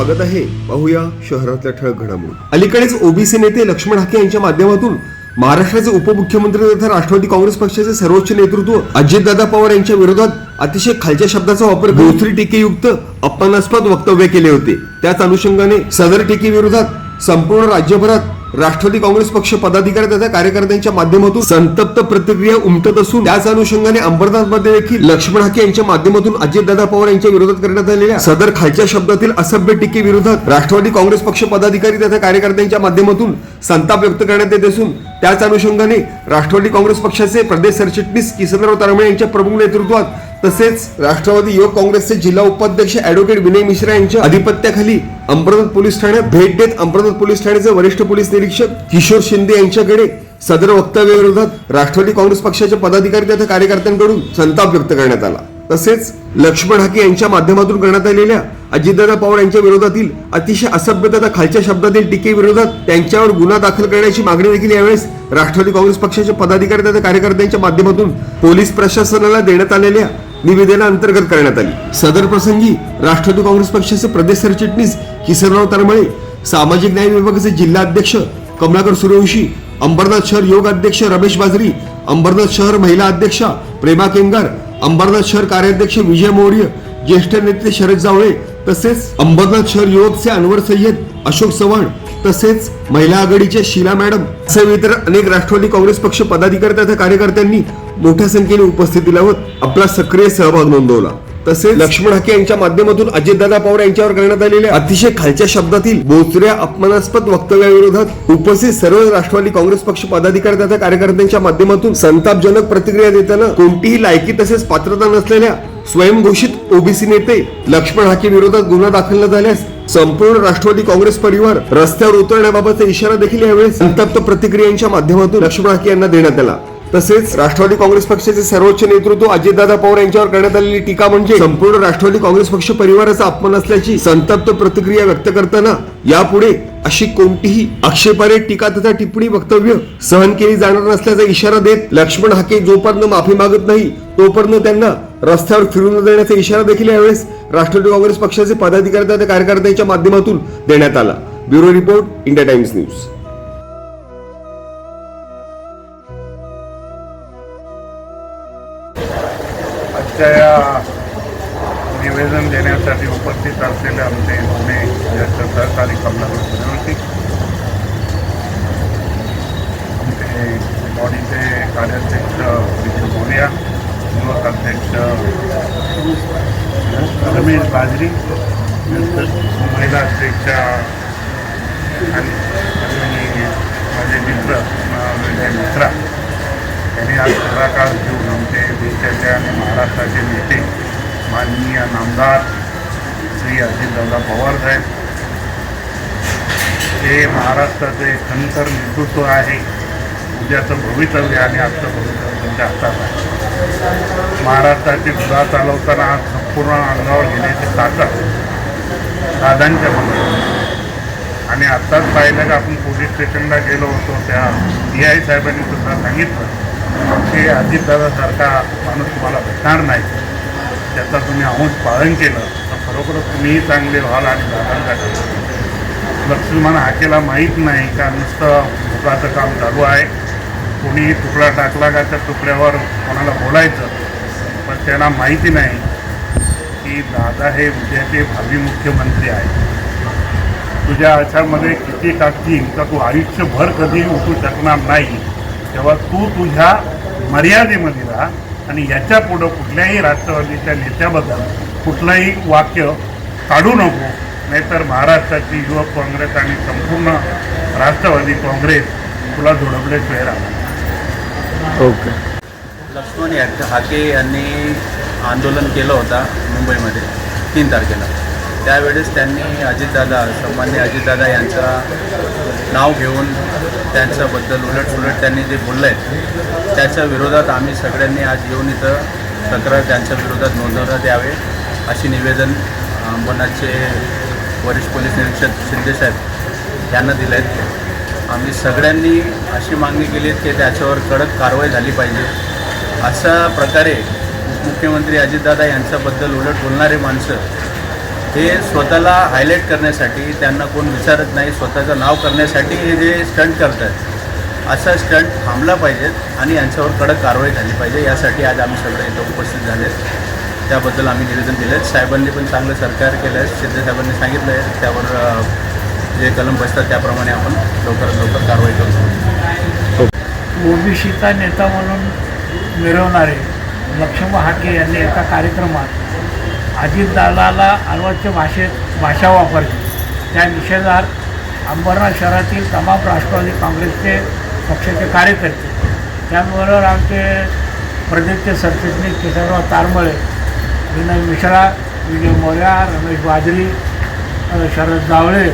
स्वागत आहे. पाहूया शहरातल्या ठळक घडामोडी. अलीकडेच ओबीसी नेते लक्ष्मण हाके यांच्या माध्यमातून महाराष्ट्राचे उपमुख्यमंत्री तथा राष्ट्रवादी काँग्रेस पक्षाचे सर्वोच्च नेतृत्व अजितदादा पवार यांच्या विरोधात अतिशय खालच्या शब्दाचा वापर भोसरी टीकेयुक्त अपमानास्पद वक्तव्य केले होते. त्याच अनुषंगाने सदर टीकेविरोधात संपूर्ण राज्यभरात राष्ट्रवादी काँग्रेस पक्ष पदाधिकारी तथा कार्यकर्त्यांच्या माध्यमातून संतप्त प्रतिक्रिया उमटत असून त्याच अनुषंगाने अंबरनाथमध्ये देखील लक्ष्मण हाके यांच्या माध्यमातून अजितदादा पवार यांच्या विरोधात करण्यात आलेल्या सदर खालच्या शब्दातील असभ्य टीके विरोधात राष्ट्रवादी काँग्रेस पक्ष पदाधिकारी तथा कार्यकर्त्यांच्या माध्यमातून संताप व्यक्त करण्यात येत असून त्याच अनुषंगाने राष्ट्रवादी काँग्रेस पक्षाचे प्रदेश सरचिटणीस किसनराव तारमळे यांच्या प्रमुख नेतृत्वात तसेच राष्ट्रवादी युवक काँग्रेसचे जिल्हा उपाध्यक्ष ऍडव्होकेट विनय मिश्रा यांच्या अधिपत्याखाली अमरनाथ पोलीस ठाण्यात भेट देत अमरनाथ पोलीस ठाण्याचे वरिष्ठ पोलीस निरीक्षक किशोर शिंदे यांच्याकडे सदर वक्तव्याविरोधात राष्ट्रवादी काँग्रेस पक्षाच्या पदाधिकारी तथा कार्यकर्त्यांकडून संताप व्यक्त करण्यात आला. तसेच लक्ष्मण हाके यांच्या माध्यमातून करण्यात आलेल्या अजितदादा पवार यांच्या विरोधातील अतिशय असभ्य तथा खालच्या शब्दातील टीकेविरोधात त्यांच्यावर गुन्हा दाखल करण्याची मागणी देखील यावेळेस राष्ट्रवादी काँग्रेस पक्षाच्या पदाधिकारी तथा कार्यकर्त्यांच्या माध्यमातून पोलीस प्रशासनाला देण्यात आलेल्या निवेदनाअंतर्गत करण्यात आली. सदर प्रसंगी राष्ट्रवादी काँग्रेस पक्षाचे प्रदेश सरचिटणीस किसनराव तरमळे सामाजिक न्याय विभागाचे जिल्हा अध्यक्ष कमलाकर सूर्यवंशी अंबरनाथ शहर योग अध्यक्ष रमेश बाजरी अंबरनाथ शहर महिला अध्यक्षा प्रेमा केंगार अंबरनाथ शहर कार्याध्यक्ष विजय मौर्य ज्येष्ठ नेते शरद जावळे तसेच अंबरनाथ शहर युवकचे अनवर सय्यद अशोक चव्हाण तसेच महिला आघाडीच्या शीला मॅडम असे इतर अनेक राष्ट्रवादी काँग्रेस पक्ष पदाधिकारी तथा कार्यकर्त्यांनी मोठ्या संख्येने उपस्थिती लावत आपला सक्रिय सहभाग नोंदवला. तसेच लक्ष्मण हाके यांच्या माध्यमातून अजितदादा पवार यांच्यावर करण्यात आलेल्या अतिशय खालच्या शब्दातील बोचऱ्या अपमानास्पद वक्तव्याविरोधात उपस्थित सर्व राष्ट्रवादी काँग्रेस पक्ष पदाधिकारी तथा कार्यकर्त्यांच्या माध्यमातून संतापजनक प्रतिक्रिया देताना कोणतीही लायकी तसेच पात्रता नसलेल्या स्वयंघोषित ओबीसी नेते लक्ष्मण हाके विरोधात गुन्हा दाखल न झाल्यास संपूर्ण राष्ट्रवादी काँग्रेस परिवार रस्त्यावर उतरण्याबाबतचा इशारा देखील यावेळी संतप्त प्रतिक्रियांच्या माध्यमातून लक्ष्मण हाके यांना देण्यात आला. तसेच राष्ट्रवादी काँग्रेस पक्षाचे सर्वोच्च नेतृत्व अजितदादा पवार यांच्यावर करण्यात आलेली टीका म्हणजे संपूर्ण राष्ट्रवादी काँग्रेस पक्ष परिवाराचा अपमान असल्याची संतप्त प्रतिक्रिया व्यक्त करताना यापुढे अशी कोणतीही आक्षेपारे टीका तथा टिप्पणी वक्तव्य सहन केली जाणार नसल्याचा इशारा देत लक्ष्मण हाके जोपर्यंत माफी मागत नाही तोपर्यंत त्यांना रस्त्यावर फिरून न देण्याचा इशारा देखील यावेळेस राष्ट्रवादी काँग्रेस पक्षाचे पदाधिकारी तथा कार्यकर्त्यांच्या माध्यमातून देण्यात आला. Bureau report India Times news. आजच्या या निवेदन देण्यासाठी उपस्थित असलेले आमचे जुने ज्येष्ठ सहकारी कमला सूर्यवंशी आमचे बॉडीचे कार्याध्यक्ष विजय मोर्या युवक अध्यक्ष रमेश नंतर महिला अध्यक्षा आणि माझे मित्र अं, विजय मित्रा यांनी आज पुढाकार घेऊन आमचे देशाचे आणि महाराष्ट्राचे नेते माननीय नामदार श्री अजितदादा पवार साहेब. हे महाराष्ट्राचे खंतर नेतृत्व आहे. उद्याचं भवितव्य आणि आजचं भवितव्य त्यांच्या हातात आहे. महाराष्ट्राची धुरा चालवताना आज संपूर्ण अंगावर घेण्याची ताकद दादांच्या मनात आणि आत्ताच पाहिलं का आपण पोलीस स्टेशनला गेलो होतो त्या डी आय साहेबांनी सुद्धा सांगितलं की अजितदादासारखा माणूस तुम्हाला भेटणार नाही. त्याचा तुम्ही अंश पालन केलं. तर खरोखरच तुम्हीही चांगले व्हाल आणि दादांचा लक्ष्मण हाकेला माहीत नाही का नुसतं मुखाचं काम चालू आहे. कोणीही तुकडा टाकला का त्या तुकड्यावर कोणाला बोलायचं? त्यांना माहिती नाही की दादा हे उद्याचे भावी मुख्यमंत्री आहेत. तुझ्या आशामध्ये किती टाकतील का तू आयुष्यभर कधी उठू शकणार नाही तेव्हा तू तुझ्या मर्यादेमध्ये राहा आणि याच्या पुढं कुठल्याही राष्ट्रवादीच्या नेत्याबद्दल कुठलंही वाक्य काढू नको. नाहीतर महाराष्ट्राची युवक काँग्रेस आणि संपूर्ण राष्ट्रवादी काँग्रेस तुला झोडपल्याशिवाय राहणार ओके. लक्ष्मण हाके यांनी आंदोलन केलं होता मुंबईमध्ये तीन तारखेला. त्यावेळेस त्यांनी अजितदादा सन्मान्य अजितदादा यांचं नाव घेऊन त्यांच्याबद्दल उलटसुलट त्यांनी जे बोललं आहेत त्याच्या विरोधात आम्ही सगळ्यांनी आज येऊन इथं तक्रार त्यांच्या विरोधात नोंदवण्यात यावे अशी निवेदन मनाचे वरिष्ठ पोलीस निरीक्षक शिंदेसाहेब यांना दिलं आहेत आम्ही सगळ्यांनी अशी मागणी केली आहे की त्याच्यावर कडक कारवाई झाली पाहिजे. अशा प्रकारे उपमुख्यमंत्री अजितदादा यांच्याबद्दल उलट बोलणारे माणसं हे स्वतःला हायलाईट करण्यासाठी त्यांना कोण विचारत नाही स्वतःचं नाव करण्यासाठी हे जे स्टंट करतात असा स्टंट थांबला पाहिजेत आणि यांच्यावर कडक कारवाई झाली पाहिजे. यासाठी आज आम्ही सगळे इथं उपस्थित झाले त्याबद्दल आम्ही निवेदन दिले साहेबांनी पण चांगलं सरकार केलं आहे. सिद्धेसाहेबांनी सांगितलं आहे. त्यावर जे कलम बसतात त्याप्रमाणे आपण लवकरात लवकर कारवाई करू. ओबीसीचा नेता म्हणून मिरवणारे लक्ष्मण हाके यांनी एका कार्यक्रमात अजितदादाला अर्वाच्य भाषेत भाषा वापरली. त्या निषेधार्थ अंबरनाथ शहरातील तमाम राष्ट्रवादी काँग्रेसचे पक्षाचे कार्यकर्ते त्याबरोबर आमचे प्रदेशचे सरचिटणीस केशवराव तारमळे विनय मिश्रा विजय मोर्या रमेश बाजरी शरद जावळे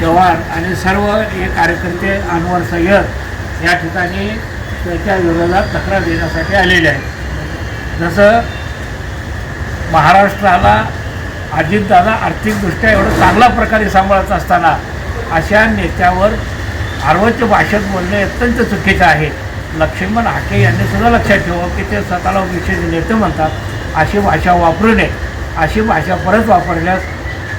जवान आणि सर्व हे कार्यकर्ते अनवर सय्यद या ठिकाणी त्याच्या विरोधात तक्रार देण्यासाठी आलेले आहेत. जसं महाराष्ट्राला अजितदादा आर्थिकदृष्ट्या एवढं चांगल्या प्रकारे सांभाळत असताना अशा नेत्यावर अर्वच्य भाषेत बोलणे अत्यंत चुकीचं आहे. लक्ष्मण हाके यांनी सुद्धा लक्षात ठेवावं की ते स्वतःला विशेष नेते म्हणतात अशी भाषा वापरू नये. अशी भाषा परत वापरल्यास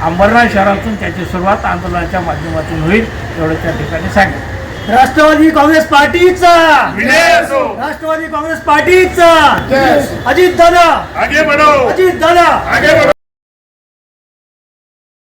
अंबरनाथ शहरातून त्याची सुरुवात आंदोलनाच्या माध्यमातून होईल एवढं त्या ठिकाणी सांगितलं. राष्ट्रवादी काँग्रेस पार्टीचा. राष्ट्रवादी काँग्रेस पार्टीचा. अजित दादा आगे बढ़ो. अजित दादा आगे बढ़ो.